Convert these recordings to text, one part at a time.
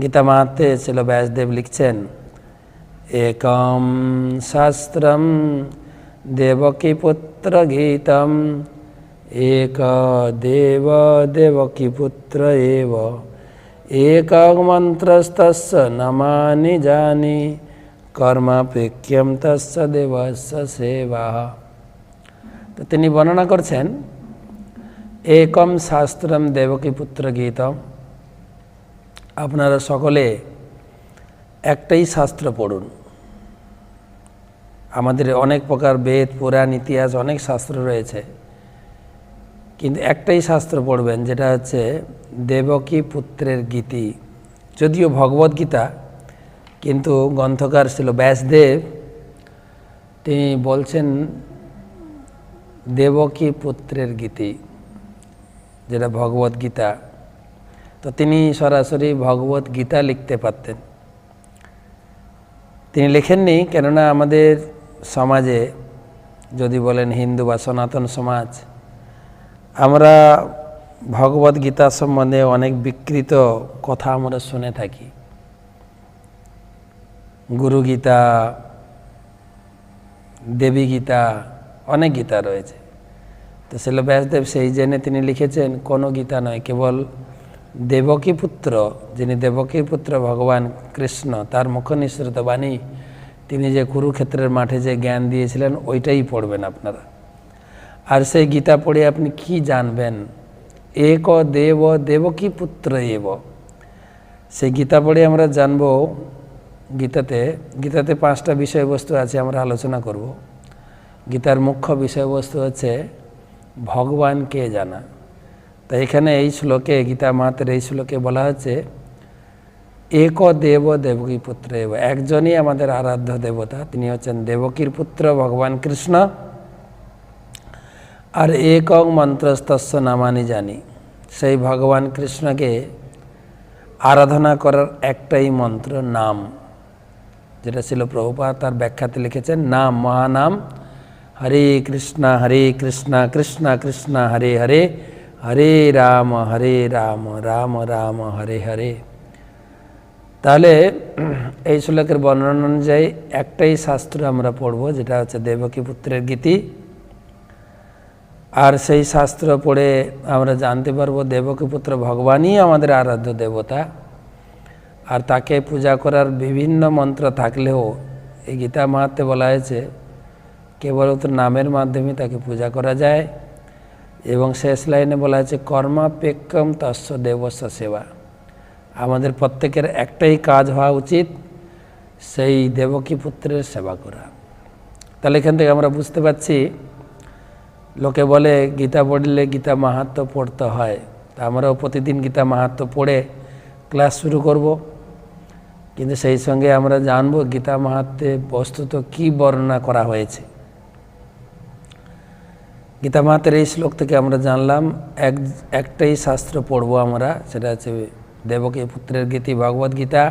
গীতা মাহাত্মে ছিল ব্যাসদেব লিখছেন, একম শাস্ত্রম দেবকী পুত্র গীতম, এক দেব দেবকী পুত্র এব, এক মন্ত্রস্তস্য নমানি জানি কর্মাপেক্ষম তস্য দেবস্য সেবা। তো তিনি বর্ণনা করছেন, একম শাস্ত্রম দেবকী পুত্র গীতম আপনারা সকলে একটাই শাস্ত্র পড়ুন। আমাদের অনেক প্রকার বেদ, পুরাণ, ইতিহাস অনেক শাস্ত্র রয়েছে। কিন্তু একটাই শাস্ত্র পড়বেন, যেটা হচ্ছে দেবকী পুত্রের গীতি। যদিও ভগবদ গীতা, কিন্তু গ্রন্থকার ছিল ব্যাসদেব, তিনি বলছেন দেবকী পুত্রের গীতি, যেটা ভগবদ গীতা। তো তিনি সরাসরি ভগবত গীতা লিখতে পারতেন। তিনি লেখেননি, কেননা আমাদের সমাজে যদি বলেন হিন্দু বা সনাতন সমাজ, আমরা ভগবত গীতা সম্বন্ধে অনেক বিকৃত কথা আমরা শুনে থাকি। গুরু গীতা, দেবী গীতা, অনেক গীতা রয়েছে। তো শিল ব্যাসদেব সেই জেনে তিনি লিখেছেন, কোনো গীতা নয়, কেবল দেবকী পুত্র যিনি দেবকী পুত্র ভগবান কৃষ্ণ, তার মুখ নিঃসৃত বাণী তিনি যে কুরুক্ষেত্রের মাঠে যে জ্ঞান দিয়েছিলেন, ওইটাই পড়বেন আপনারা। আর সেই গীতা পড়ে আপনি কি জানবেন? এক দেব দেবকী পুত্র এব সেই গীতা পড়ে আমরা জানব গীতাতে গীতাতে পাঁচটা বিষয়বস্তু আছে, আমরা আলোচনা করব। গীতার মুখ্য বিষয়বস্তু হচ্ছে ভগবানকে জানা? তাই এখানে এই শ্লোকে গীতা মাতের এই শ্লোকে বলা হচ্ছে, এক দেব দেবকী পুত্র এব। একজনই আমাদের আরাধ্য দেবতা, তিনি হচ্ছেন দেবকীর পুত্র ভগবান কৃষ্ণ। আর একক মন্ত্রস্তস্য নামানি জানি। সেই ভগবান কৃষ্ণকে আরাধনা করার একটাই মন্ত্র, নাম। যেটা ছিল প্রভুপা তার ব্যাখ্যাতে লিখেছেন, নাম মহানাম, হরে কৃষ্ণ হরে কৃষ্ণ কৃষ্ণ কৃষ্ণ, হরে হরে হরে রাম হরে রাম রাম রাম, হরে হরে। তাহলে এই শ্লোকের বর্ণনা অনুযায়ী একটাই শাস্ত্র আমরা পড়ব, যেটা হচ্ছে দেবকী পুত্রের গীতি। আর সেই শাস্ত্র পড়ে আমরা জানতে পারব দেবকী পুত্র ভগবানই আমাদের আরাধ্য দেবতা। আর তাকে পূজা করার বিভিন্ন মন্ত্র থাকলেও এই গীতা মাহাত্মে বলা হয়েছে, কেবলমাত্র নামের মাধ্যমে তাকে পূজা করা যায়। এবং শেষ লাইনে বলা হয়েছে কর্মাপেক্ষম তস্য দেবস্ব সেবা। আমাদের প্রত্যেকের একটাই কাজ হওয়া উচিত, সেই দেবকী পুত্রের সেবা করা। তাহলে এখান থেকে আমরা বুঝতে পারছি, লোকে বলে, গীতা পড়লে গীতা মাহাত্ম পড়তে হয়। তা আমরাও প্রতিদিন গীতা মাহাত্ম পড়ে ক্লাস শুরু করব। কিন্তু সেই সঙ্গে আমরা জানব, গীতা মাহাত্মে বস্তুত কি বর্ণনা করা হয়েছে। গীতা মাহাতের এই শ্লোক থেকে আমরা জানলাম, এক, একটাই শাস্ত্র পড়ব আমরা, সেটা হচ্ছে দেবকী পুত্রের গীতি ভগবত গীতা।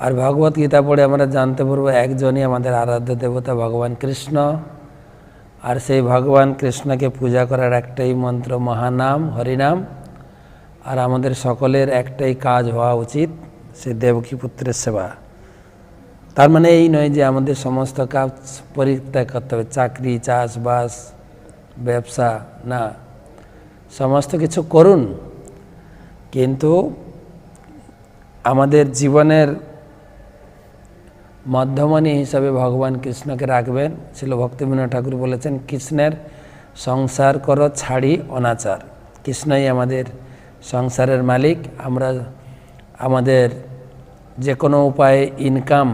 আর ভগবত গীতা পড়ে আমরা জানতে পারব একজনই আমাদের আরাধ্য দেবতা ভগবান কৃষ্ণ, আর সেই ভগবান কৃষ্ণকে পূজা করার একটাই মন্ত্র মহানাম, হরিনাম, আর আমাদের সকলের একটাই কাজ হওয়া উচিত সে দেবকী পুত্রের সেবা। তার মানে এই নয় যে আমাদের সমস্ত কাজ পরিত্যাগ করতে হবে, চাকরি, চাষবাস, ব্যবসা, না। সমস্ত কিছু করুন, কিন্তু আমাদের জীবনের মধ্যমণি হিসাবে ভগবান কৃষ্ণকে রাখবেন। ছিল ভক্তিবিনোদ ঠাকুর বলেছেন, কৃষ্ণের সংসার করো, ছাড়ি অনাচার। কৃষ্ণই আমাদের সংসারের মালিক। আমরা আমাদের যে কোনো উপায়ে ইনকাম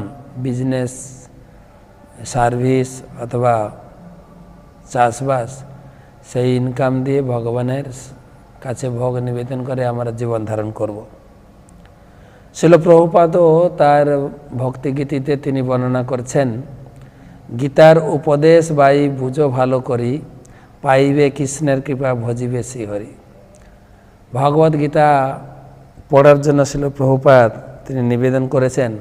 বিজনেস সার্ভিস অথবা চাষবাস, সেই ইনকাম দিয়ে ভগবানের কাছে ভোগ নিবেদন করে আমরা জীবন ধারণ করব। শিল প্রভুপাদও তার ভক্তিগীতিতে তিনি বর্ণনা করছেন, গীতার উপদেশ বাই বুঝো ভালো করি, পাইবে কৃষ্ণের কৃপা ভজিবে শ্রীহরি। ভগবদ গীতা পড়ার জন্য ছিল প্রভুপাত তিনি নিবেদন করেছেন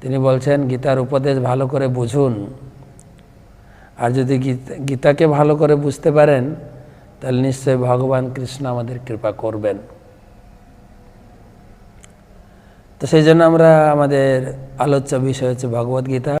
তিনি বলছেন, গীতার উপদেশ ভালো করে বুঝুন। আর যদি গীতাকে ভালো করে বুঝতে পারেন, তাহলে নিশ্চয়ই ভগবান কৃষ্ণ আমাদের কৃপা করবেন। তো সেই জন্য আমরা আমাদের আলোচ্য বিষয় হচ্ছে ভগবদ্গীতা।